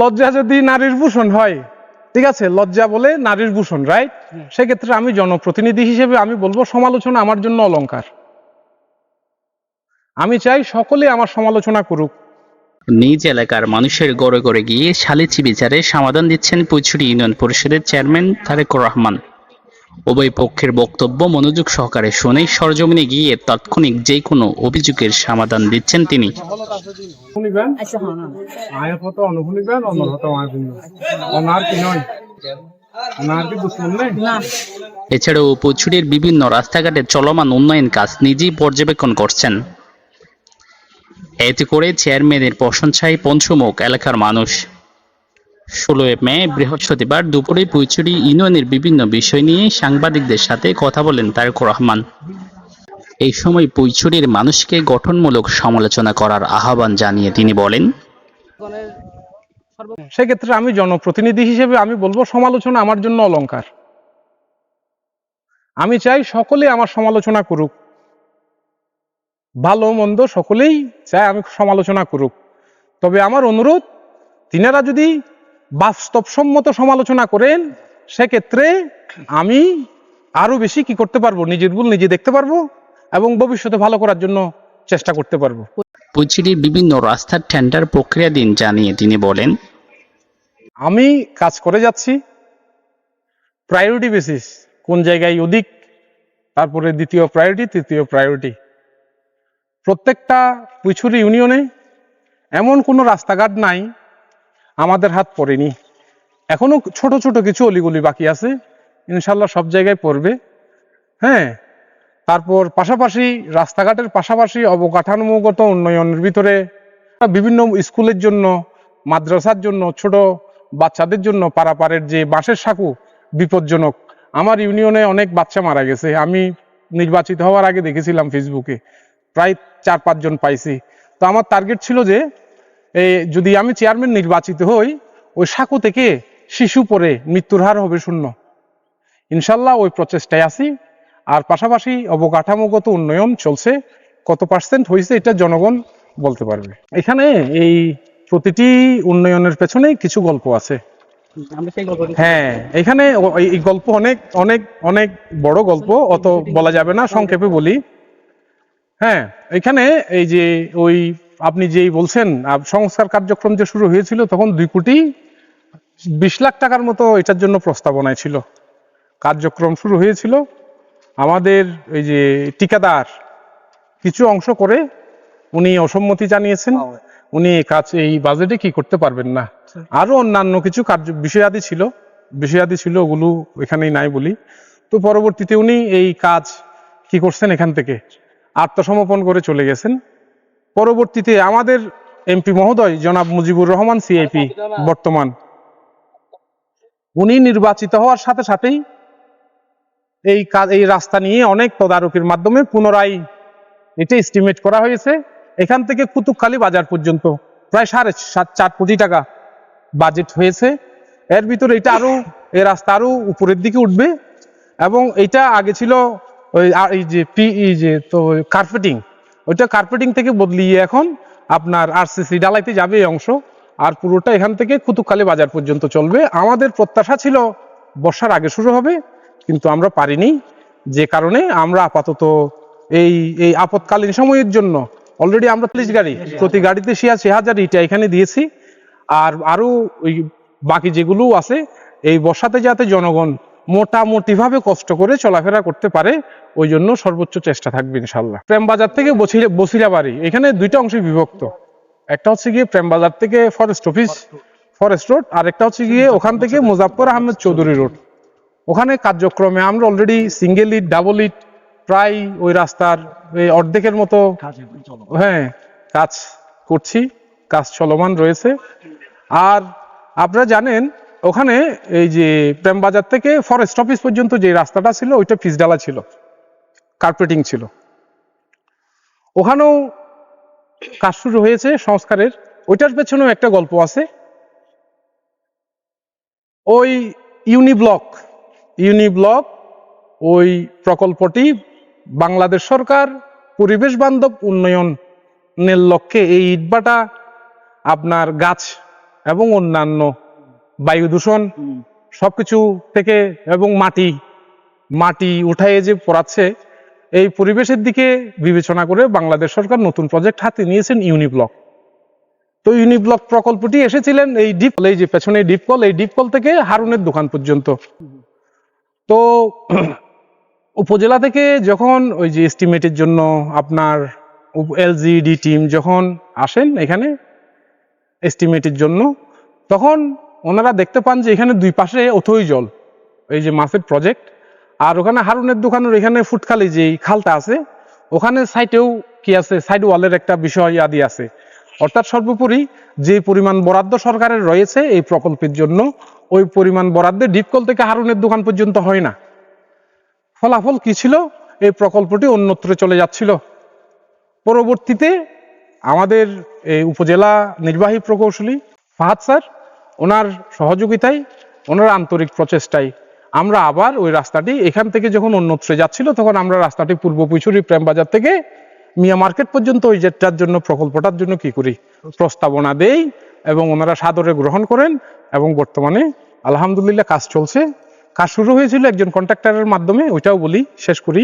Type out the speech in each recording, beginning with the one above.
লজ্জা যদি নারীর ভূষণ হয় ঠিক আছে? লজ্জা বলে নারীর ভূষণ রাইট সেক্ষেত্রে আমি জনপ্রতিনিধি হিসেবে আমি বলব সমালোচনা আমার জন্য অলঙ্কার আমি চাই সকলে আমার সমালোচনা করুক। নিজ এলাকার মানুষের গড়ে গড়ে গিয়ে সালিচি বিচারে সমাধান দিচ্ছেন পুচুরি ইউনিয়ন পরিষদের চেয়ারম্যান তারেকুর রহমান। উভয় পক্ষের বক্তব্য মনোযোগ সহকারে শুনে সরজমিনে গিয়ে তাৎক্ষণিক যে কোনো অভিযোগের সমাধান দিচ্ছেন তিনি। আচ্ছা হ্যাঁ হ্যাঁ। এছাড়াও পুছড়ির বিভিন্ন রাস্তাঘাটে চলমান উন্নয়ন কাজ নিজেই পর্যবেক্ষণ করছেন। এতে করে চেয়ারম্যানের প্রশংসায় পঞ্চমুখ এলাকার মানুষ। ষোলোই মে, বৃহস্পতিবার দুপুরে পুইচুরি ইউনিয়নের বিভিন্ন বিষয় নিয়ে সাংবাদিকদের সাথে কথা বলেন তারেকুর রহমান। এই সময় পুইচুরির মানুষকে গঠনমূলক সমালোচনা করার আহ্বান জানিয়ে তিনি বলেন, সেক্ষেত্রে আমি জনপ্রতিনিধি হিসেবে আমি বলব, সমালোচনা আমার জন্য অলংকার। আমি চাই সকলে আমার সমালোচনা করুক। ভালো মন্দ সকলেই চাই আমি সমালোচনা করুক। তবে আমার অনুরোধ, তিনারা যদি বাস্তবসম্মত সমালোচনা করেন সেক্ষেত্রে আমি আরও বেশি কি করতে পারব? নিজের ভুল নিজে দেখতে পারব এবং ভবিষ্যতে ভালো করার জন্য চেষ্টা করতে পারব। পুইচুরির বিভিন্ন রাস্তার টেন্ডার প্রক্রিয়াধীন জানিয়ে তিনি বলেন আমি কাজ করে যাচ্ছি প্রায়োরিটি বেসিস কোন জায়গায় অধিক তারপরে দ্বিতীয় প্রায়োরিটি তৃতীয় প্রায়োরিটি প্রত্যেকটা পুছুরি ইউনিয়নে এমন কোনো রাস্তাঘাট নাই আমাদের হাত পড়েনি। এখনও ছোট ছোট কিছু অলিগলি বাকি আছে। ইনশাল্লাহ সব জায়গায় পড়বে। হ্যাঁ তারপর পাশাপাশি রাস্তাঘাটের পাশাপাশি অবকাঠামোগত উন্নয়নের ভিতরে বিভিন্ন স্কুলের জন্য, মাদ্রাসার জন্য, ছোট বাচ্চাদের জন্য পারাপারের যে বাঁশের সাঁকু বিপজ্জনক। আমার ইউনিয়নে অনেক বাচ্চা মারা গেছে। আমি নির্বাচিত হওয়ার আগে দেখেছিলাম ফেসবুকে প্রায় চার পাঁচজন পাইছি। তো আমার টার্গেট ছিল যে যদি আমি চেয়ারম্যান নির্বাচিত হই ওই সাঁকু থেকে শিশু পরে মৃত্যুর হার হবে শূন্য। ইনশাল্লাহ ওই প্রচেষ্টায় আছি। আর পাশাপাশি অবকাঠামোগত উন্নয়ন চলছে। কত পার্সেন্ট হয়েছে এটা জনগণ বলতে পারবে। এখানে এই প্রতিটি উন্নয়নের পেছনে কিছু গল্প আছে। হ্যাঁ এখানে এই এই গল্প অনেক অনেক অনেক বড় গল্প অত বলা যাবে না সংক্ষেপে বলি। হ্যাঁ এখানে এই যে ওই আপনি যেই বলছেন সংস্কার কার্যক্রম যে শুরু হয়েছিল তখন দুই কোটি বিশ লাখ টাকার মতো এটার জন্য প্রস্তাবনায় ছিল। কার্যক্রম শুরু হয়েছিল। আমাদের এই যে ঠিকাদার কিছু অংশ করে উনি অসম্মতি জানিয়েছেন। উনি কাজ এই বাজেটে কি করতে পারবেন না। আরও অন্যান্য কিছু কার্য বিষয়াদি ছিল। বিষয়াদি ছিল ওগুলো এখানেই নাই বলি। তো পরবর্তীতে উনি এই কাজ কি করছেন এখান থেকে? আত্মসমর্পণ করে চলে গেছেন। পরবর্তীতে আমাদের এমপি মহোদয় জনাব মুজিবুর রহমান সিআইপি বর্তমান। উনি নির্বাচিত হওয়ার সাথে সাথেই এই কাজ এই রাস্তা নিয়ে অনেক তদারকির মাধ্যমে পুনরায় এটা এস্টিমেট করা হয়েছে। এখান থেকে কুতুবখালী বাজার পর্যন্ত প্রায় সাড়ে সাত চার কোটি টাকা বাজেট হয়েছে। এর ভিতরে এটা আরও এই রাস্তা আরও উপরের দিকে উঠবে এবং এটা আগে ছিল ওই এই যে পি যে তো কার্পেটিং ওইটা কার্পেটিং থেকে বদলিয়ে এখন আপনার আরসিসি ডালাইতে যাবে এই অংশ। আর পুরোটা এখান থেকে কুতুবখালী বাজার পর্যন্ত চলবে। আমাদের প্রত্যাশা ছিল বর্ষার আগে শুরু হবে, কিন্তু আমরা পারিনি। যে কারণে আমরা আপাতত এই এই আপৎকালীন সময়ের জন্য অলরেডি আমরা পুলিশ গাড়ি, প্রতি গাড়িতে ছিয়াশি হাজার ইটা এখানে দিয়েছি। আর আরও ওই বাকি যেগুলো আছে, এই বর্ষাতে যাতে জনগণ মোটামুটি ভাবে কষ্ট করে চলাফেরা করতে পারে, ওই জন্য সর্বোচ্চ চেষ্টা থাকবে ইনশাল্লাহ প্রেমবাজার থেকে বসিরা বাড়ি এখানে দুইটা অংশে বিভক্ত। একটা হচ্ছে গিয়ে প্রেমবাজার থেকে ফরেস্ট অফিস ফরেস্ট রোড আর একটা হচ্ছে গিয়ে ওখান থেকে মুজাফর আহমেদ চৌধুরী রোড ওখানে কার্যক্রমে আমরা অলরেডি সিঙ্গেল ইট ডাবল ইট প্রায় ওই রাস্তার অর্ধেকের মতো হ্যাঁ কাজ করছি, কাজ চলমান রয়েছে। আর আপনারা জানেন ওখানে এই যে প্রেমবাজার থেকে ফরেস্ট অফিস পর্যন্ত যে রাস্তাটা ছিল, ওইটা পিচডালা ছিল। কার্পেটিং ছিল। ওখানেও কাজ শুরু হয়েছে সংস্কারের। ওইটার পেছনেও একটা গল্প আছে। ওই ইউনিব্লক ইউনিব্লক, ওই প্রকল্পটি বাংলাদেশ সরকার, পরিবেশ বান্ধব উন্নয়নের লক্ষ্যে এই ইটবাটা আপনার গাছ এবং অন্যান্য বায়ু দূষণ সবকিছু থেকে এবং মাটি মাটি উঠায়ে যে পড়াচ্ছে এই পরিবেশের দিকে বিবেচনা করে বাংলাদেশ সরকার নতুন প্রজেক্ট হাতে নিয়েছেন ইউনিব্লক তো ইউনিব্লক প্রকল্পটি এসেছিলেন এই ডিপ এই যে পেছনে ডিপ কল এই ডিপ কল থেকে হারুনের দোকান পর্যন্ত। তো উপজেলা থেকে যখন ওই যে এস্টিমেটের জন্য আপনার এলজিডি টিম যখন আসেন এখানে এস্টিমেটের জন্য তখন ওনারা দেখতে পান যে এখানে দুই পাশে অথই জল, এই যে মাছের প্রজেক্ট আর ওখানে হারুনের দোকানের এখানে ফুটখালি যে খালটা আছে, ওখানে সাইডেও কি আছে সাইড ওয়ালের একটা বিষয় আদি আছে। অর্থাৎ সর্বোপরি যে পরিমাণ বরাদ্দ সরকারের রয়েছে এই প্রকল্পের জন্য, ওই পরিমাণ বরাদ্দে ডিপকল থেকে হারুনের দোকান পর্যন্ত হয় না। ফলাফল কি ছিল? এই প্রকল্পটি অন্যত্র চলে যাচ্ছিল। পরবর্তীতে আমাদের এই উপজেলা নির্বাহী প্রকৌশলী ফাহাদ স্যার ওনার সহযোগিতায়, ওনার আন্তরিক প্রচেষ্টায় আমরা আবার ওই রাস্তাটি, এখান থেকে যখন অন্যত্রে যাচ্ছিল তখন আমরা রাস্তাটি পূর্ব পুইছুরি প্রেমবাজার থেকে মিয়া মার্কেট পর্যন্ত ওই যেটার জন্য, প্রকল্পটার জন্য কি করি? প্রস্তাবনা দেই এবং ওনারা সাদরে গ্রহণ করেন এবং বর্তমানে আলহামদুলিল্লাহ কাজ চলছে। কাজ শুরু হয়েছিল একজন কন্ট্রাক্টরের মাধ্যমে, ওইটাও বলি, শেষ করি।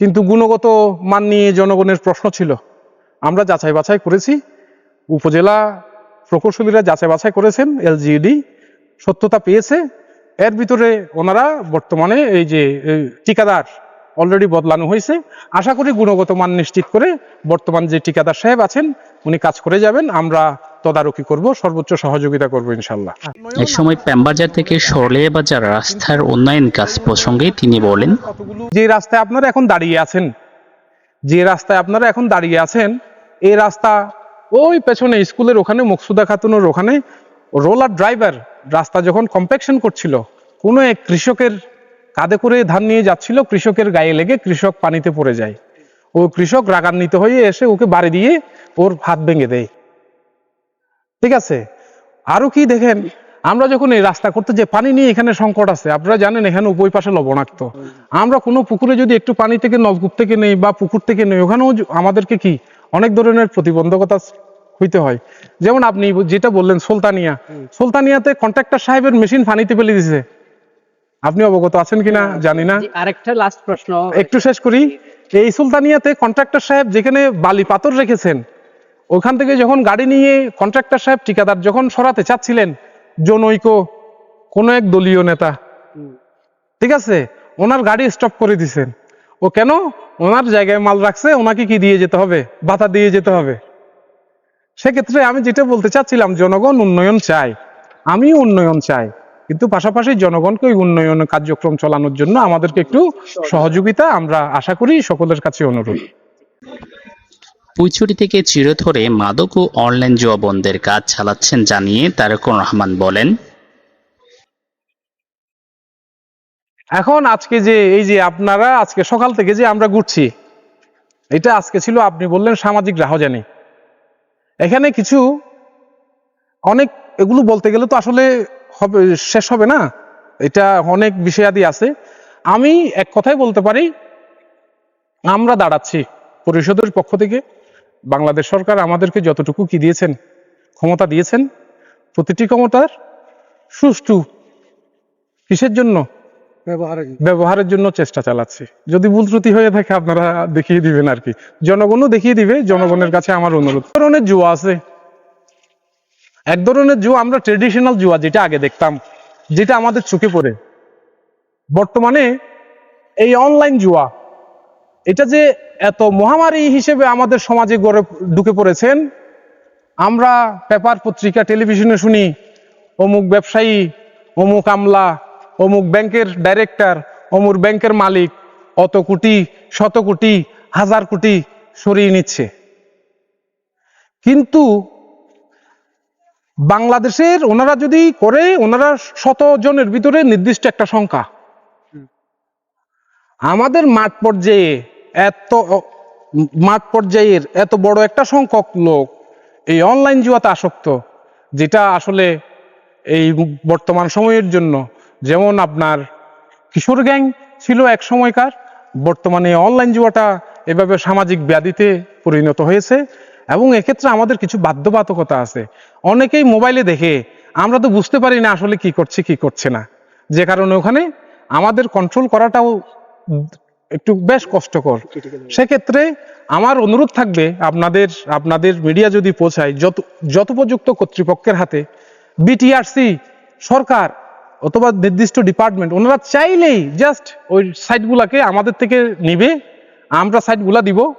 কিন্তু গুণগত মান নিয়ে জনগণের প্রশ্ন ছিল। আমরা যাচাই বাছাই করেছি। উপজেলা প্রকৌশলীরা যাচাই বাছাই করেছেন এলজিইডি সত্যতা পেয়েছে। এর ভিতরে ওনারা বর্তমানে এই যে এই, ঠিকাদার অলরেডি বদলানো হয়েছে। আশা করি গুণগত মান নিশ্চিত করে বর্তমান যে ঠিকাদার সাহেব আছেন উনি কাজ করে যাবেন। আমরা তদারকি করব সর্বোচ্চ সহযোগিতা করব ইনশাল্লাহ এক সময় প্যামবাজার থেকে সরলিয়া বাজার রাস্তার উন্নয়ন কাজ প্রসঙ্গে তিনি বলেন যে রাস্তায় আপনারা এখন দাঁড়িয়ে আছেন যে রাস্তায় আপনারা এখন দাঁড়িয়ে আছেন এই রাস্তা ওই পেছনে স্কুলের ওখানে, মকসুদা খাতুনের ওখানে রোলার ড্রাইভার রাস্তা যখন কম্প্যাকশন করছিল, কোনো এক কৃষকের কাঁধে করে ধান নিয়ে যাচ্ছিল, কৃষকের গায়ে লেগে কৃষক পানিতে পড়ে যায়। ও কৃষক রাগান্বিত হয়ে এসে ওকে বাড়ি দিয়ে ওর হাত ভেঙে দেয়। ঠিক আছে? আরও কি দেখেন, আমরা যখন এই রাস্তা করতে যে পানি নিয়ে এখানে সংকট আছে, আপনারা জানেন এখানে উপই পাশে লবণাক্ত। আমরা কোনো পুকুরে যদি একটু পানি থেকে, নলকূপ থেকে নেই বা পুকুর থেকে নেই, ওখানেও আমাদেরকে কি, অনেক ধরনের প্রতিবন্ধকতা হইতে হয়। যেমন আপনি যেটা বললেন সুলতানিয়া সুলতানিয়াতে কন্ট্রাক্টর সাহেবের মেশিন পানিতে ফেলে দিছে। আপনি অবগত আছেন কিনা জানি না। আরেকটা লাস্ট প্রশ্ন। একটু শেষ করি। এই সুলতানিয়াতে কন্ট্রাক্টর সাহেব যেখানে বালি পাথর রেখেছেন ওখান থেকে যখন গাড়ি নিয়ে কন্ট্রাক্টর সাহেব ঠিকাদার যখন সরাতে চাচ্ছিলেন জনৈক কোন এক দলীয় নেতা ঠিক আছে? ওনার গাড়ি স্টপ করে দিছেন। ও কেন? ওনার জায়গায় মাল রাখছে ওনাকে কি দিয়ে যেতে হবে? বাতা দিয়ে যেতে হবে। সেক্ষেত্রে আমি যেটা বলতে চাচ্ছিলাম জনগণ উন্নয়ন চায়। আমি উন্নয়ন চাই। কিন্তু পাশাপাশি জনগণকে ওই উন্নয়ন কার্যক্রম চালানোর জন্য আমাদেরকে একটু সহযোগিতা আমরা আশা করি সকলের কাছে অনুরোধ। পুইছুরি থেকে চিরধরে মাদক ও অনলাইন জুয়া বন্ধের কাজ চালাচ্ছেন জানিয়ে তারেকুর রহমান বলেন এখন আজকে যে এই যে আপনারা আজকে সকাল থেকে যে আমরা ঘুরছি এটা আজকে ছিল আপনি বললেন সামাজিক রাহজানি। এখানে কিছু অনেক, এগুলো বলতে গেলে তো আসলে হবে, শেষ হবে না। এটা অনেক বিষয়াদি আছে। আমি এক কথাই বলতে পারি, আমরা দাঁড়াচ্ছি পরিষদের পক্ষ থেকে। বাংলাদেশ সরকার আমাদেরকে যতটুকু কি দিয়েছেন, ক্ষমতা দিয়েছেন, প্রতিটি ক্ষমতার সুষ্ঠু কিসের জন্য? ব্যবহারের জন্য। চেষ্টা চালাচ্ছি। যদি ভুল ত্রুটি হয়ে থাকে, আপনারা দেখিয়ে দিবেন আর কি। জনগণও দেখিয়ে দিবে, জনগণের কাছে আমার অনুরোধ। ধরনের জুয়া আছে। এক ধরনের জুয়া, আমরা ট্রেডিশনাল জুয়া যেটা আগে দেখতাম, যেটা আমাদের চোখে পড়ে। বর্তমানে এই অনলাইন জুয়া, এটা যে এত মহামারী হিসেবে আমাদের সমাজে গড়ে ঢুকে পড়েছেন, আমরা পেপার পত্রিকা, টেলিভিশনে শুনি, অমুক ব্যবসায়ী, অমুক আমলা অমুক ব্যাংকের ডাইরেক্টর অমুক ব্যাংকের মালিক অত কোটি শত কোটি হাজার কোটি সরিয়ে নিচ্ছে। কিন্তু বাংলাদেশের ওনারা যদি করে ওনারা শত জনের ভিতরে নির্দিষ্ট একটা সংখ্যা। আমাদের মাঠ পর্যায়ে এত মাঠ পর্যায়ের এত বড় একটা সংখ্যক লোক এই অনলাইন জুয়াতে আসক্ত যেটা আসলে এই বর্তমান সময়ের জন্য যেমন আপনার কিশোর গ্যাং ছিল এক সময়কার, বর্তমানে অনলাইন জুয়াটা এভাবে সামাজিক ব্যাধিতে পরিণত হয়েছে এবং এক্ষেত্রে আমাদের কিছু বাধ্যবাধকতা আছে। অনেকেই মোবাইলে দেখে, আমরা তো বুঝতে পারি না আসলে কি করছে কি করছে না। যে কারণে ওখানে আমাদের কন্ট্রোল করাটাও একটু বেশ কষ্টকর। সেক্ষেত্রে আমার অনুরোধ থাকবে আপনাদের আপনাদের মিডিয়া যদি পৌঁছায়, যত যথোপযুক্ত কর্তৃপক্ষের হাতে বিটিআরসি সরকার অথবা নির্দিষ্ট ডিপার্টমেন্ট ওনারা চাইলেই জাস্ট ওই সাইটগুলাকে আমাদের থেকে নিবে। আমরা সাইটগুলা দিব।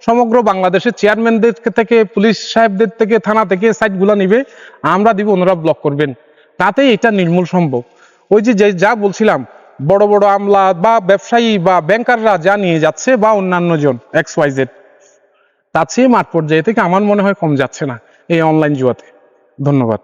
সমগ্র বাংলাদেশের চেয়ারম্যানদের থেকে পুলিশ সাহেবদের থেকে, থানা থেকে সাইটগুলা নিবে। আমরা দিব, ওনারা ব্লক করবেন। তাতেই এটা নির্মূল সম্ভব। ওই যে, যে- বলছিলাম, বড় বড় আমলা বা ব্যবসায়ী বা ব্যাংকাররা যা নিয়ে যাচ্ছে বা অন্যান্য জন এক্স ওয়াই জেড তার চেয়ে মাঠ পর্যায়ে থেকে আমার মনে হয় কম যাচ্ছে না এই অনলাইন জুয়াতে। ধন্যবাদ।